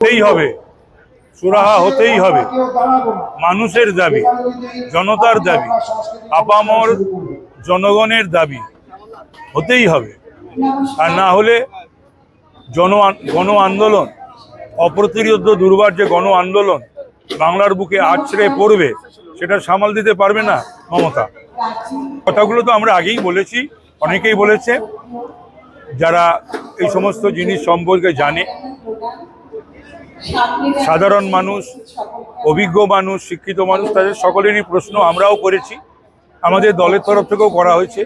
হতেই হবে। সুরাহা হতেই হবে। মানুষের দাবি, জনতার দাবি, আপামর জনগণের দাবি হতেই হবে। আর না হলে জন গণ আন্দোলন, অপ্রতিরোধ দুর্বার যে গণ আন্দোলন বাংলার বুকে আছড়ে পড়বে, সেটা সামাল দিতে পারবে না মমতা। কথাগুলো তো আমরা আগেই বলেছি, অনেকেই বলেছে। যারা এই সমস্ত জিনিস সম্পর্কে জানে সাধারণ মানুষ অভিজ্ঞ মানুষ শিক্ষিত মানুষ তাদের সকলেরই প্রশ্ন আমরাও করেছি। আমাদের দলের তরফ থেকেও করা হয়েছে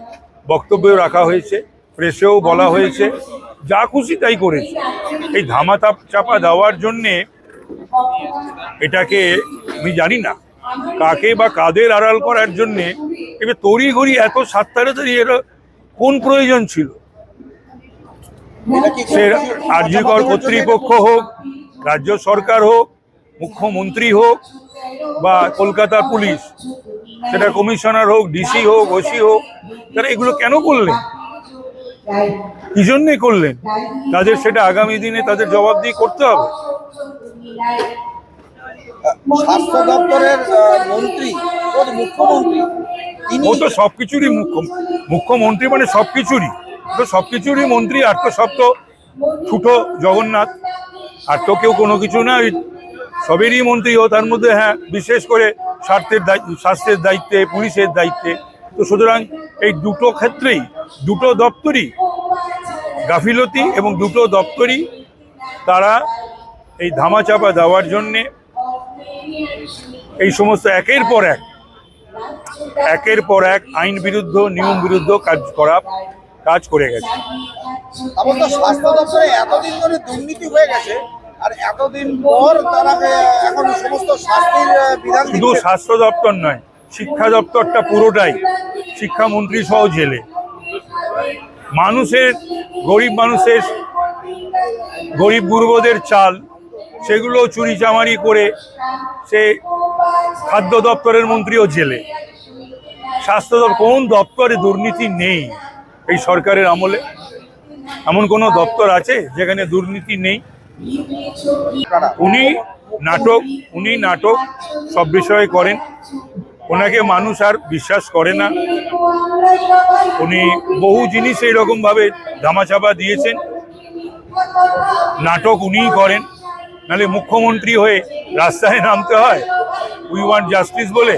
বক্তব্য রাখা হয়েছে প্রেসেও বলা হয়েছে যা খুশি তাই করেছে। এই ধামা তাপ চাপা দেওয়ার জন্যে এটাকে আমি জানি না কাকে বা কাদের আড়াল করার জন্যে এবার তড়ি ঘড়ি এত সাত তাড়াতাড়ি এরা কোন প্রয়োজন ছিল? সে আর্যিকর কর্তৃপক্ষ হোক রাজ্য সরকার হোক মুখ্যমন্ত্রী হোক বা কলকাতা পুলিশ সেটা কমিশনার হোক ডিসি হোক ওসি হোক তারা এগুলো কেন করলেন? কি জন্যে করলেন? তাদের সেটা আগামী দিনে তাদের জবাবদিহি করতে হবে। স্বাস্থ্য দপ্তরের মন্ত্রী মুখ্যমন্ত্রী ও তো সবকিছুরই মুখ্য মুখ্যমন্ত্রী মানে সবকিছুরই। তো সবকিছুরই মন্ত্রী আর তো সব তো ছুটো জগন্নাথ। আর তো কেউ কোনো কিছু না সবেরই মন্ত্রী ও তার মধ্যে হ্যাঁ বিশেষ করে স্বার্থের দায়িত্ব স্বাস্থ্যের দায়িত্বে, পুলিশের দায়িত্বে। তো সুতরাং এই দুটো ক্ষেত্রেই, দুটো দপ্তরই, গাফিলতি এবং দুটো দপ্তরই তারা এই ধামাচাপা দেওয়ার জন্যে এই সমস্ত একের পর এক, একের পর এক আইন বিরুদ্ধ, নিয়ম বিরুদ্ধ কাজ করা কাজ করে গেছে। আবার স্বাস্থ্য দপ্তরে এতদিন ধরে দুর্নীতি হয়ে গেছে আর এতদিন পর তারা এখন সমস্ত শাস্তির বিধান শুধু স্বাস্থ্য দপ্তর নয় শিক্ষা দপ্তরটা পুরোটাই শিক্ষামন্ত্রী সহ জেলে। মানুষের গরিব মানুষের গরিব গুরুবদের চাল সেগুলো চুরি চামারি করে সে খাদ্য দপ্তরের মন্ত্রীও জেলে। স্বাস্থ্য দপ্তর কোন দপ্তরে দুর্নীতি নেই? এই সরকারের আমলে। এমন কোনো দপ্তর আছে যেখানে দুর্নীতি নেই? উনি নাটক উনি নাটক সব বিষয়ে করেন। ওনাকে মানুষ আর বিশ্বাস করে না। উনি বহু জিনিস এইরকম ভাবে ধামাচাপা দিয়েছেন। নাটক উনিই করেন। নাহলে মুখ্যমন্ত্রী হয়ে রাস্তায় নামতে হয়? উই ওয়ান্ট জাস্টিস বলে?